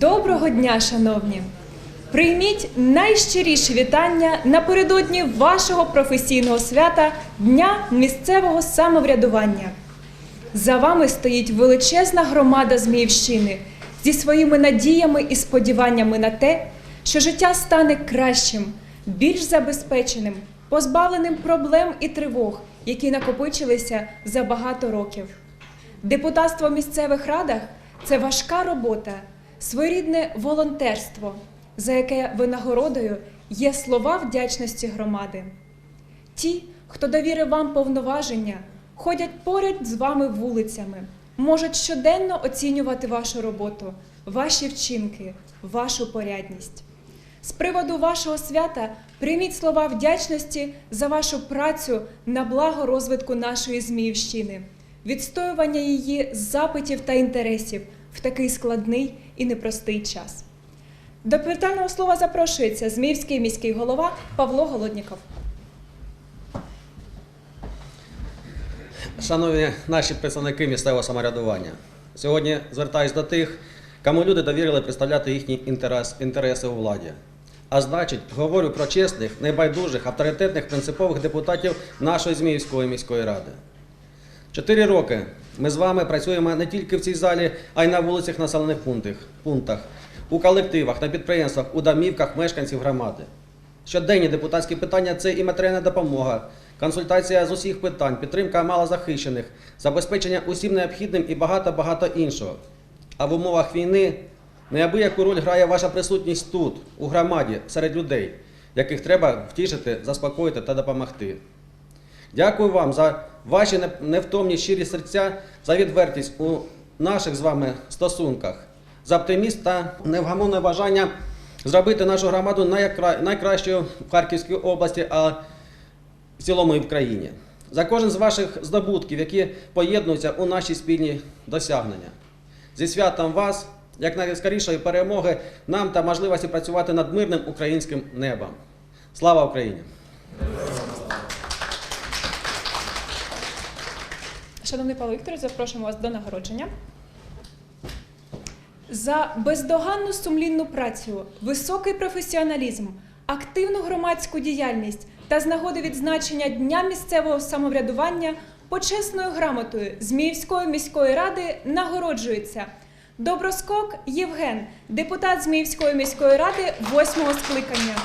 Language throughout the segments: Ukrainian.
Доброго дня, шановні! Прийміть найщиріші вітання напередодні вашого професійного свята Дня місцевого самоврядування. За вами стоїть величезна громада Зміївщини зі своїми надіями і сподіваннями на те, що життя стане кращим, більш забезпеченим, позбавленим проблем і тривог, які накопичилися за багато років. Депутатство в місцевих радах це важка робота, своєрідне волонтерство, за яке винагородою є слова вдячності громади. Ті, хто довірив вам повноваження, ходять поряд з вами вулицями, можуть щоденно оцінювати вашу роботу, ваші вчинки, вашу порядність. З приводу вашого свята прийміть слова вдячності за вашу працю на благо розвитку нашої Зміївщини, відстоювання її запитів та інтересів в такий складний і непростий час. До питального слова запрошується Зміївський міський голова Павло Голодніков. Шановні наші представники місцевого самоврядування, сьогодні звертаюсь до тих, кому люди довірили представляти їхні інтерес, інтереси у владі. А значить, говорю про чесних, небайдужих, авторитетних, принципових депутатів нашої Зміївської міської ради. Чотири роки ми з вами працюємо не тільки в цій залі, а й на вулицях населених пунктах, у колективах, на підприємствах, у домівках мешканців громади. Щоденні депутатські питання це і матеріальна допомога, консультація з усіх питань, підтримка малозахищених, забезпечення усім необхідним і багато-багато іншого. А в умовах війни неабияку роль грає ваша присутність тут, у громаді, серед людей, яких треба втішити, заспокоїти та допомогти. Дякую вам за ваші невтомні щирі серця, за відвертість у наших з вами стосунках, за оптимізм та невгамовне бажання зробити нашу громаду найкращою в Харківській області, а в цілому і в країні. За кожен з ваших здобутків, які поєднуються у наші спільні досягнення. Зі святом вас, як найскорішої перемоги, нам та можливості працювати над мирним українським небом. Слава Україні! Шановний Павло Вікторович, запрошуємо вас до нагородження. За бездоганну сумлінну працю, високий професіоналізм, активну громадську діяльність та з нагоди відзначення Дня місцевого самоврядування почесною грамотою Зміївської міської ради нагороджується Доброскок Євген, депутат Зміївської міської ради восьмого скликання.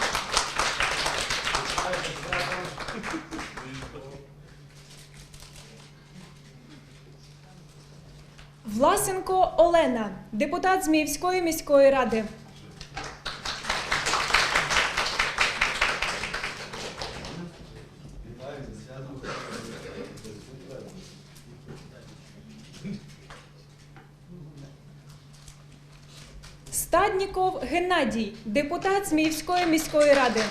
Власенко Олена, депутат Зміївської міської ради. Стадніков Геннадій, депутат Зміївської міської ради.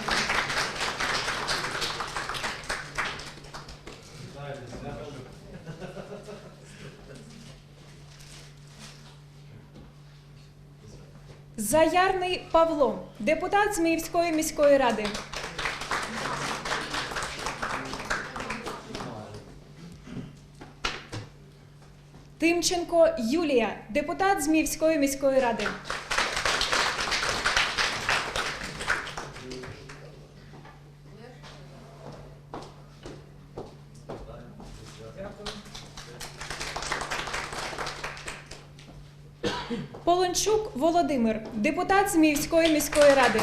Заярний Павло, депутат Зміївської міської ради. Тимченко Юлія, депутат Зміївської міської ради. Полончук Володимир, депутат Зміївської міської ради.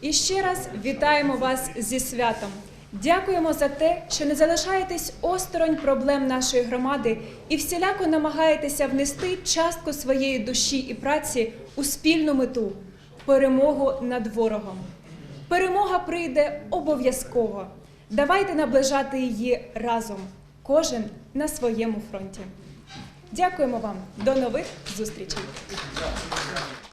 І ще раз вітаємо вас зі святом. Дякуємо за те, що не залишаєтесь осторонь проблем нашої громади і всіляко намагаєтеся внести частку своєї душі і праці у спільну мету перемогу над ворогом. Перемога прийде обов'язково. Давайте наближати її разом, кожен на своєму фронті. Дякуємо вам. До нових зустрічей.